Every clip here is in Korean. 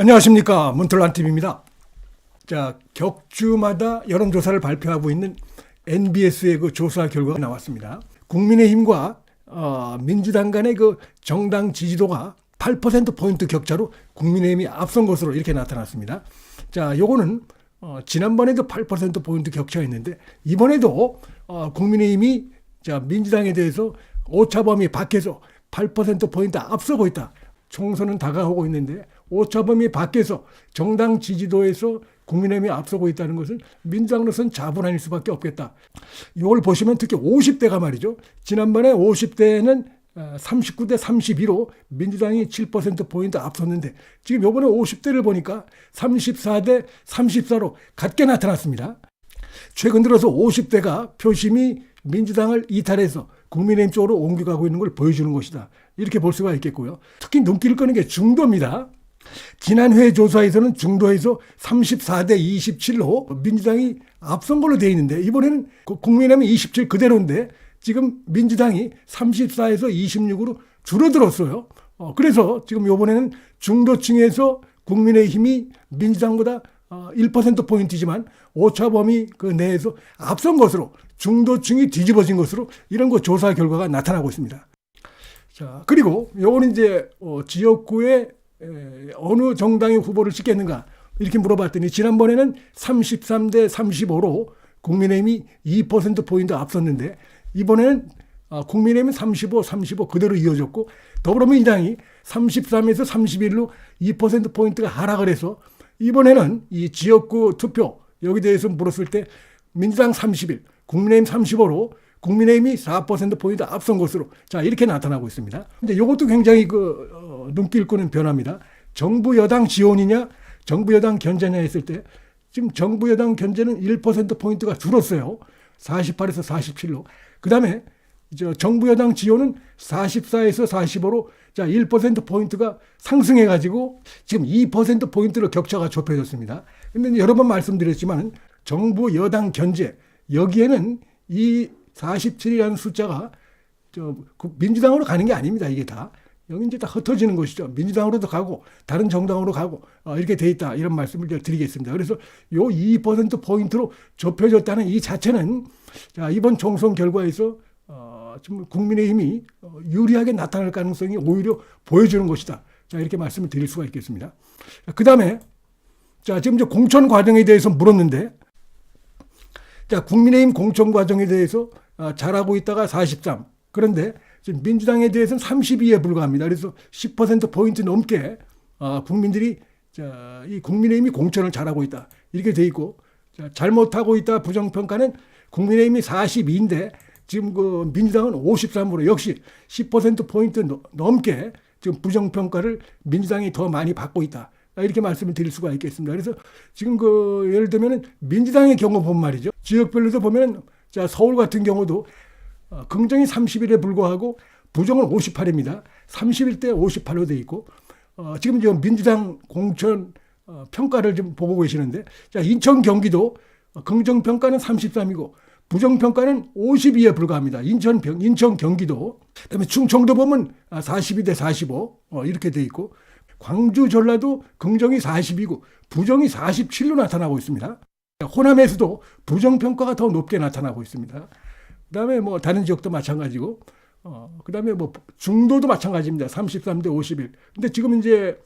안녕하십니까 문틀란 TV입니다. 자 격주마다 여론조사를 발표하고 있는 NBS의 그 조사 결과가 나왔습니다. 국민의힘과 어, 민주당 간의 그 정당 지지도가 8% 포인트 격차로 국민의힘이 앞선 것으로 이렇게 나타났습니다. 자 요거는 어, 지난번에도 8% 포인트 격차였는데 이번에도 어, 국민의힘이 자 민주당에 대해서 오차범위 밖에서 8% 포인트 앞서고 있다. 총선은 다가오고 있는데 오차범위 밖에서 정당 지지도에서 국민의힘이 앞서고 있다는 것은 민주당으로서는 자본아닐 수밖에 없겠다. 이걸 보시면 특히 50대가 말이죠. 지난번에 50대는 39대 32로 민주당이 7%포인트 앞섰는데 지금 요번에 50대를 보니까 34대 34로 같게 나타났습니다. 최근 들어서 50대가 표심이 민주당을 이탈해서 국민의힘 쪽으로 옮겨가고 있는 걸 보여주는 것이다. 이렇게 볼 수가 있겠고요. 특히 눈길을 끄는 게 중도입니다. 지난 회 조사에서는 중도에서 34대 27로 민주당이 앞선 걸로 돼 있는데 이번에는 그 국민의힘이 27 그대로인데 지금 민주당이 34에서 26으로 줄어들었어요. 어, 그래서 지금 이번에는 중도층에서 국민의힘이 민주당보다 어, 1%포인트지만 오차범위 그 내에서 앞선 것으로 중도층이 뒤집어진 것으로 이런 거 조사 결과가 나타나고 있습니다. 자, 그리고 요거는 이제 어, 지역구에 에, 어느 정당의 후보를 찍겠는가 이렇게 물어봤더니 지난번에는 33대 35로 국민의힘이 2%포인트 앞섰는데 이번에는 어, 국민의힘은 35, 35 그대로 이어졌고 더불어민주당이 33에서 31로 2%포인트가 하락을 해서 이번에는 이 지역구 투표 여기 대해서 물었을 때 민주당 31, 국민의힘 35로 국민의힘이 4%포인트 앞선 것으로 자 이렇게 나타나고 있습니다. 근데 이것도 굉장히 그 어, 눈길 끄는 변화입니다. 정부 여당 지원이냐 정부 여당 견제냐 했을 때 지금 정부 여당 견제는 1%포인트가 줄었어요. 48에서 47로. 그 다음에 저 정부 여당 지원은 44에서 45로 자 1%포인트가 상승해가지고 지금 2%포인트로 격차가 좁혀졌습니다. 근데 여러 번 말씀드렸지만 정부 여당 견제 여기에는 이 47이라는 숫자가 저 민주당으로 가는 게 아닙니다. 이게 다. 여기 이제 다 흩어지는 것이죠. 민주당으로도 가고 다른 정당으로 가고 어, 이렇게 돼 있다 이런 말씀을 드리겠습니다. 그래서 요 2% 포인트로 좁혀졌다는 이 자체는 자, 이번 총선 결과에서 어, 좀 국민의힘이 어, 유리하게 나타날 가능성이 오히려 보여주는 것이다. 자 이렇게 말씀을 드릴 수가 있겠습니다. 그 다음에 자 지금 이제 공천 과정에 대해서 물었는데 자 국민의힘 공천 과정에 대해서 어, 잘하고 있다가 43 그런데 지금 민주당에 대해서는 32에 불과합니다. 그래서 10% 포인트 넘게 어, 국민들이 자, 이 국민의힘이 공천을 잘하고 있다 이렇게 돼 있고 자, 잘못하고 있다 부정평가는 국민의힘이 42인데 지금 그 민주당은 53으로 역시 10% 포인트 넘게 지금 부정평가를 민주당이 더 많이 받고 있다. 이렇게 말씀을 드릴 수가 있겠습니다. 그래서 지금 그 예를 들면은 민주당의 경우 보면 말이죠. 지역별로도 보면 자 서울 같은 경우도 어, 긍정이 31에 불과하고 부정은 58입니다. 31대 58로 돼 있고 어, 지금 지금 민주당 공천 어, 평가를 좀 보고 계시는데 자 인천 경기도 긍정 평가는 33이고 부정 평가는 52에 불과합니다. 인천 병, 인천 경기도 그다음에 충청도 보면 42대 45 어, 이렇게 돼 있고 광주 전라도 긍정이 40이고 부정이 47로 나타나고 있습니다. 호남에서도 부정 평가가 더 높게 나타나고 있습니다. 그다음에 뭐 다른 지역도 마찬가지고 어, 그다음에 뭐 중도도 마찬가지입니다. 33대 51. 근데 지금 이제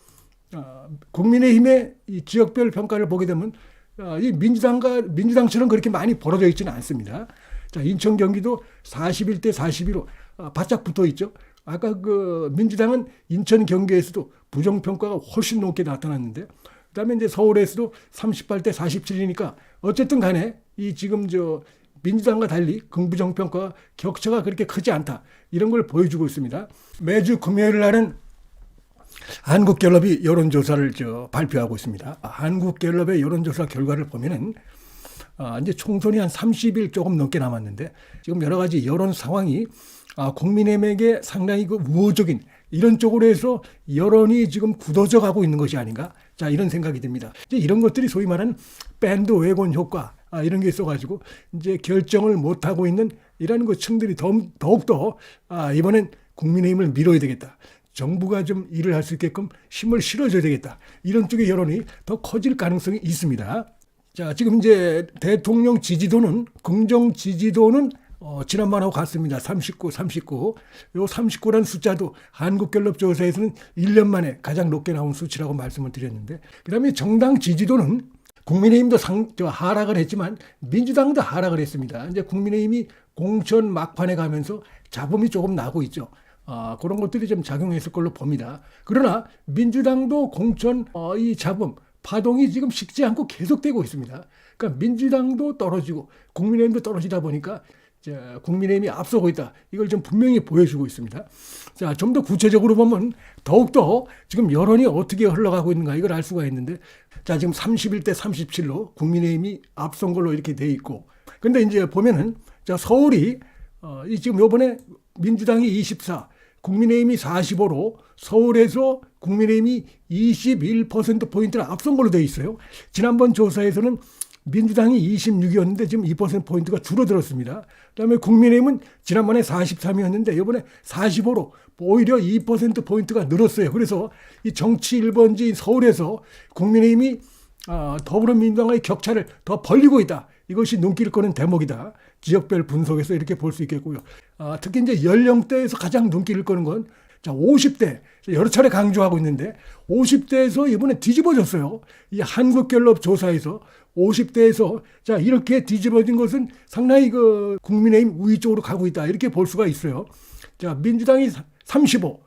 어, 국민의힘의 이 지역별 평가를 보게 되면 어, 이 민주당과 민주당처럼 그렇게 많이 벌어져 있지는 않습니다. 자, 인천 경기도 41대 41로 어, 바짝 붙어 있죠. 아까 그 민주당은 인천 경기에서도 부정 평가가 훨씬 높게 나타났는데 그다음에 이제 서울에서도 38대 47이니까 어쨌든 간에 이 지금 저 민주당과 달리 긍부정 평가 격차가 그렇게 크지 않다. 이런 걸 보여주고 있습니다. 매주 금요일 날은 한국갤럽이 여론조사를 저 발표하고 있습니다. 한국갤럽의 여론조사 결과를 보면은 아, 이제 총선이 한 30일 조금 넘게 남았는데 지금 여러 가지 여론 상황이 아, 국민의힘에게 상당히 그 우호적인 이런 쪽으로 해서 여론이 지금 굳어져 가고 있는 것이 아닌가? 자, 이런 생각이 듭니다. 이제 이런 것들이 소위 말하는 밴드 웨곤 효과 아, 이런 게 있어가지고 이제 결정을 못 하고 있는 이런 그 층들이 더욱 더 아, 이번엔 국민의힘을 밀어야 되겠다. 정부가 좀 일을 할 수 있게끔 힘을 실어줘야 되겠다. 이런 쪽의 여론이 더 커질 가능성이 있습니다. 자, 지금 이제 대통령 지지도는 긍정 지지도는 어, 지난번하고 같습니다. 39, 39. 요 39라는 숫자도 한국갤럽조사에서는 1년 만에 가장 높게 나온 수치라고 말씀을 드렸는데, 그 다음에 정당 지지도는 국민의힘도 상, 저 하락을 했지만 민주당도 하락을 했습니다. 이제 국민의힘이 공천 막판에 가면서 잡음이 조금 나고 있죠. 아, 그런 것들이 좀 작용했을 걸로 봅니다. 그러나 민주당도 공천 어, 이 잡음 파동이 지금 식지 않고 계속되고 있습니다. 그러니까 민주당도 떨어지고 국민의힘도 떨어지다 보니까 자, 국민의힘이 앞서고 있다. 이걸 좀 분명히 보여주고 있습니다. 자, 좀 더 구체적으로 보면 더욱더 지금 여론이 어떻게 흘러가고 있는가 이걸 알 수가 있는데 자, 지금 31대 37로 국민의힘이 앞선 걸로 이렇게 돼 있고 근데 이제 보면은 자, 서울이 어, 이 지금 요번에 민주당이 24, 국민의힘이 45로 서울에서 국민의힘이 21%포인트를 앞선 걸로 돼 있어요. 지난번 조사에서는 민주당이 26이었는데 지금 2%포인트가 줄어들었습니다. 그 다음에 국민의힘은 지난번에 43이었는데 이번에 45로 오히려 2%포인트가 늘었어요. 그래서 이 정치 1번지 서울에서 국민의힘이 아, 더불어민주당의 격차를 더 벌리고 있다. 이것이 눈길 거는 대목이다. 지역별 분석에서 이렇게 볼 수 있겠고요. 아, 특히 이제 연령대에서 가장 눈길을 끄는 건 자, 50대. 여러 차례 강조하고 있는데 50대에서 이번에 뒤집어졌어요. 이 한국갤럽 조사에서 50대에서 자, 이렇게 뒤집어진 것은 상당히 그 국민의힘 우위 쪽으로 가고 있다. 이렇게 볼 수가 있어요. 자, 민주당이 35.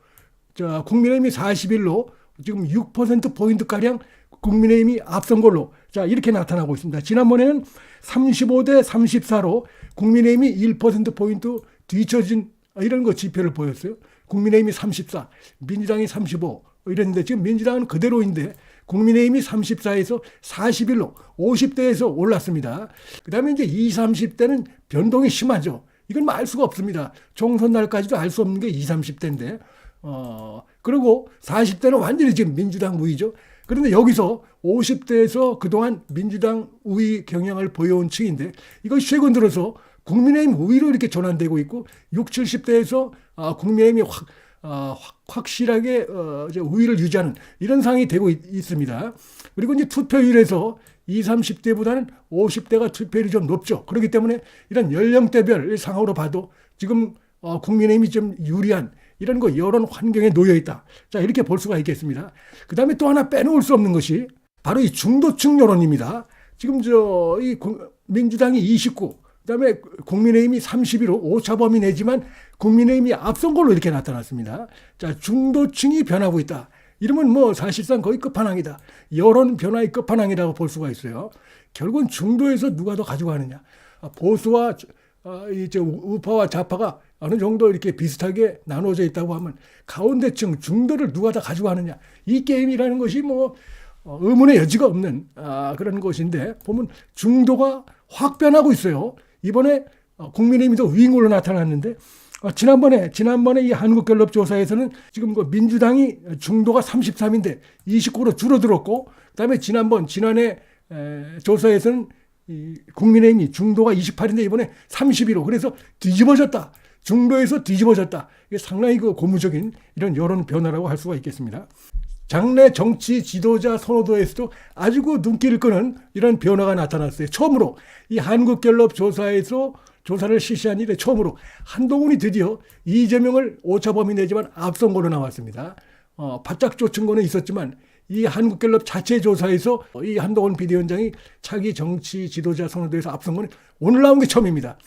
자, 국민의힘이 41로 지금 6% 포인트 가량 국민의힘이 앞선 걸로 자 이렇게 나타나고 있습니다. 지난번에는 35대 34로 국민의힘이 1% 포인트 뒤처진 이런 거 지표를 보였어요. 국민의힘이 34, 민주당이 35 이랬는데 지금 민주당은 그대로인데 국민의힘이 34에서 41로 50대에서 올랐습니다. 그 다음에 이제 20, 30대는 변동이 심하죠. 이건 뭐 알 수가 없습니다. 총선 날까지도 알 수 없는 게 20, 30대인데 어 그리고 40대는 완전히 지금 민주당 우위죠. 그런데 여기서 50대에서 그동안 민주당 우위 경향을 보여온 층인데 이것이 최근 들어서 국민의힘 우위로 이렇게 전환되고 있고 60, 70대에서 아, 국민의힘이 확, 아, 확, 확실하게 어, 이제 우위를 유지하는 이런 상황이 되고 있, 습니다 그리고 이제 투표율에서 20, 30대보다는 50대가 투표율이 좀 높죠. 그렇기 때문에 이런 연령대별 상황으로 봐도 지금 어, 국민의힘이 좀 유리한 이런 거 여론 환경에 놓여 있다. 자, 이렇게 볼 수가 있겠습니다. 그 다음에 또 하나 빼놓을 수 없는 것이 바로 이 중도층 여론입니다. 지금 저, 이 민주당이 29, 그 다음에 국민의힘이 31로 오차범위 내지만 국민의힘이 앞선 걸로 이렇게 나타났습니다. 자, 중도층이 변하고 있다. 이러면 뭐 사실상 거의 끝판왕이다. 여론 변화의 끝판왕이라고 볼 수가 있어요. 결국은 중도에서 누가 더 가져가느냐. 아, 보수와 어, 이제 우파와 좌파가 어느 정도 이렇게 비슷하게 나눠져 있다고 하면 가운데층 중도를 누가 다 가져가느냐 이 게임이라는 것이 뭐 어, 의문의 여지가 없는 아, 그런 것인데 보면 중도가 확 변하고 있어요. 이번에 어, 국민의힘이 더 위인 걸로 나타났는데 어, 지난번에 지난번에 이 한국갤럽 조사에서는 지금 그 민주당이 중도가 33인데 29로 줄어들었고 그다음에 지난번 지난해 에, 조사에서는 이 국민의힘이 중도가 28인데 이번에 31호 그래서 뒤집어졌다. 중도에서 뒤집어졌다. 이게 상당히 그 고무적인 이런 여론 변화라고 할 수가 있겠습니다. 장래 정치 지도자 선호도에서도 아주 그 눈길을 끄는 이런 변화가 나타났어요. 처음으로 이 한국갤럽 조사에서 조사를 실시한 이래 처음으로 한동훈이 드디어 이재명을 오차범위 내지만 앞선 걸로 나왔습니다. 어, 바짝 쫓은 거는 있었지만 이 한국갤럽 자체 조사에서 이 한동훈 비대위원장이 차기 정치 지도자 선언도에서 앞선 건 오늘 나온 게 처음입니다.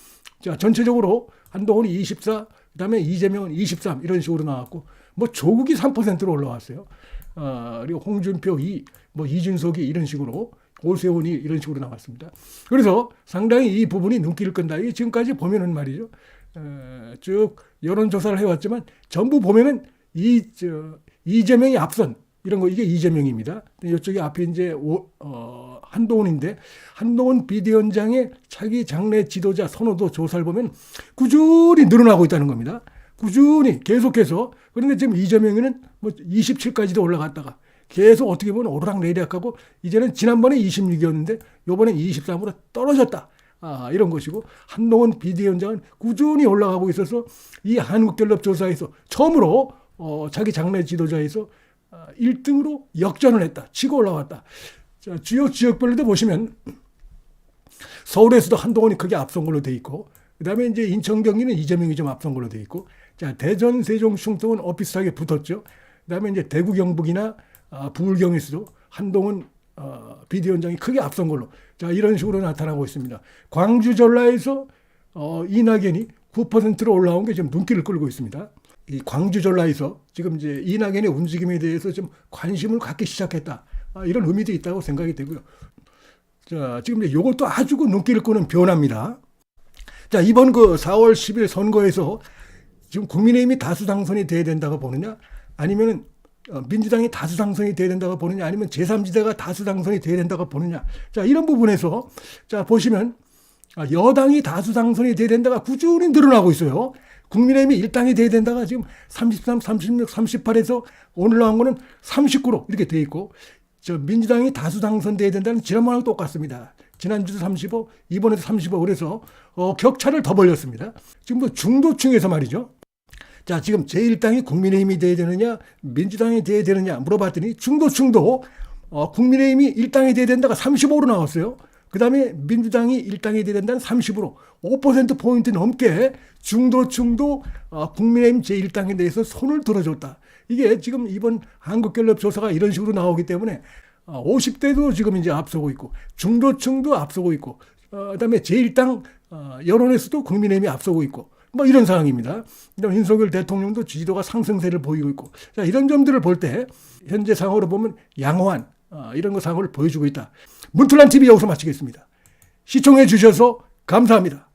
자, 전체적으로 한동훈이 24, 그다음에 이재명은 23 이런 식으로 나왔고 뭐 조국이 3%로 올라왔어요. 어, 그리고 홍준표 2, 뭐 이준석이 이런 식으로 오세훈이 이런 식으로 나왔습니다. 그래서 상당히 이 부분이 눈길을 끈다. 이 지금까지 보면은 말이죠. 어, 쭉 여론조사를 해왔지만 전부 보면은 이, 저, 이재명이 앞선 이런 거 이게 이재명입니다. 이쪽이 앞에 이제 오, 어, 한동훈인데 한동훈 비대위원장의 차기 장래 지도자 선호도 조사를 보면 꾸준히 늘어나고 있다는 겁니다. 꾸준히 계속해서 그런데 지금 이재명이는 뭐 27까지도 올라갔다가 계속 어떻게 보면 오르락내리락하고 이제는 지난번에 26이었는데 요번에 23으로 떨어졌다. 아, 이런 것이고 한동훈 비대위원장은 꾸준히 올라가고 있어서 이 한국갤럽 조사에서 처음으로 어, 자기 장래 지도자에서 1등으로 역전을 했다. 치고 올라왔다. 자, 주요 지역별로도 보시면 서울에서도 한동훈이 크게 앞선 걸로 돼 있고 그다음에 이제 인천 경기는 이재명이 좀 앞선 걸로 돼 있고 자 대전 세종 충청은 엇비슷하게 붙었죠. 그다음에 이제 대구 경북이나 아, 부울경에서도 한동훈 어, 비대위원장이 크게 앞선 걸로 자 이런 식으로 나타나고 있습니다. 광주 전라에서 어, 이낙연이 9%로 올라온 게 지금 눈길을 끌고 있습니다. 이 광주 전라에서 지금 이제 이낙연의 움직임에 대해서 좀 관심을 갖기 시작했다. 아, 이런 의미도 있다고 생각이 되고요. 자, 지금 이제 요것도 아주 그 눈길을 끄는 변화입니다. 자, 이번 그 4월 10일 선거에서 지금 국민의힘이 다수 당선이 돼야 된다고 보느냐, 아니면은 어, 민주당이 다수 당선이 돼야 된다고 보느냐, 아니면 제3지대가 다수 당선이 돼야 된다고 보느냐. 자, 이런 부분에서 자, 보시면 아, 여당이 다수 당선이 돼야 된다가 꾸준히 늘어나고 있어요. 국민의힘이 일당이 돼야 된다가 지금 33, 36, 38에서 오늘 나온 거는 39로 이렇게 돼 있고 저 민주당이 다수 당선돼야 된다는 지난번하고 똑같습니다. 지난주도 35, 이번에도 35 그래서 어, 격차를 더 벌렸습니다. 지금 뭐 중도층에서 말이죠. 자, 지금 제1당이 국민의힘이 돼야 되느냐, 민주당이 돼야 되느냐 물어봤더니 중도층도 어, 국민의힘이 1당이 돼야 된다가 35로 나왔어요. 그 다음에 민주당이 1당이 돼야 된다는 30으로 5%포인트 넘게 중도층도 어, 국민의힘 제1당에 대해서 손을 들어줬다. 이게 지금 이번 한국갤럽 조사가 이런 식으로 나오기 때문에 어, 50대도 지금 이제 앞서고 있고 중도층도 앞서고 있고 어, 그다음에 제1당 어, 여론에서도 국민의힘이 앞서고 있고 뭐 이런 상황입니다. 그다음 윤석열 대통령도 지지도가 상승세를 보이고 있고 자 이런 점들을 볼 때 현재 상황으로 보면 양호한 어, 이런 거 상황을 보여주고 있다. 문틀란 TV 여기서 마치겠습니다. 시청해 주셔서 감사합니다.